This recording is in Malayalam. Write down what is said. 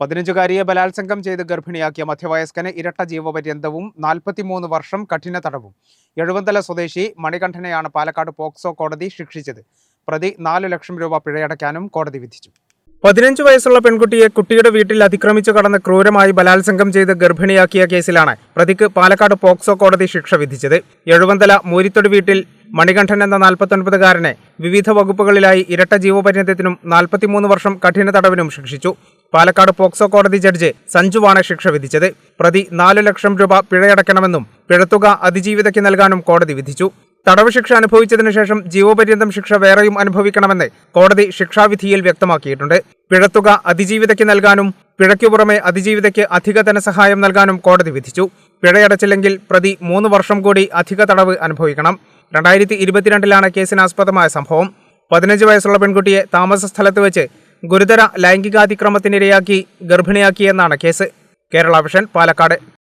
പതിനഞ്ചുകാരിയെ ബലാത്സംഗം ചെയ്ത് ഗർഭിണിയാക്കിയ മധ്യവയസ്കന് ഇരട്ട ജീവപര്യന്തവും നാൽപ്പത്തിമൂന്ന് വർഷം കഠിന തടവും. എഴുപന്തല സ്വദേശി മണികണ്ഠനെയാണ് പാലക്കാട് പോക്സോ കോടതി ശിക്ഷിച്ചത്. പ്രതി നാലു ലക്ഷം രൂപ പിഴയടയ്ക്കാനും കോടതി വിധിച്ചു. പതിനഞ്ച് വയസ്സുള്ള പെൺകുട്ടിയെ കുട്ടിയുടെ വീട്ടിൽ അതിക്രമിച്ചു കടന്ന് ക്രൂരമായി ബലാത്സംഗം ചെയ്ത് ഗർഭിണിയാക്കിയ കേസിലാണ് പ്രതിക്ക് പാലക്കാട് പോക്സോ കോടതി ശിക്ഷ വിധിച്ചത്. എഴുപന്തല മൂരിത്തൊടി വീട്ടിൽ മണികണ്ഠൻ എന്ന നാൽപ്പത്തൊൻപതുകാരനെ വിവിധ വകുപ്പുകളിലായി ഇരട്ട ജീവപര്യന്തത്തിനും നാൽപ്പത്തിമൂന്ന് വർഷം കഠിന തടവിനും ശിക്ഷിച്ചു. പാലക്കാട് പോക്സോ കോടതി ജഡ്ജ് സഞ്ജുവാണ് ശിക്ഷ വിധിച്ചത്. പ്രതി നാലു ലക്ഷം രൂപ പിഴയടക്കണമെന്നും പിഴത്തുക അതിജീവിതയ്ക്ക് നൽകാനും കോടതി വിധിച്ചു. തടവ് ശിക്ഷ അനുഭവിച്ചതിനു ശേഷം ജീവപര്യന്തം ശിക്ഷ വേറെയും അനുഭവിക്കണമെന്ന് കോടതി ശിക്ഷാവിധിയിൽ വ്യക്തമാക്കിയിട്ടുണ്ട്. പിഴത്തുക അതിജീവിതയ്ക്ക് നൽകാനും പിഴയ്ക്കു പുറമെ അതിജീവിതയ്ക്ക് അധിക ധനസഹായം നൽകാനും കോടതി വിധിച്ചു. പിഴയടച്ചില്ലെങ്കിൽ പ്രതി മൂന്ന് വർഷം കൂടി അധിക തടവ് അനുഭവിക്കണം. രണ്ടായിരത്തി ഇരുപത്തിരണ്ടിലാണ് കേസിനാസ്പദമായ സംഭവം. പതിനഞ്ച് വയസ്സുള്ള പെൺകുട്ടിയെ താമസ സ്ഥലത്ത് വെച്ച് ഗുരുതര ലൈംഗികാതിക്രമത്തിനിരയാക്കി ഗർഭിണിയാക്കിയെന്നാണ് കേസ്. കേരള വിഷൻ പാലക്കാട്.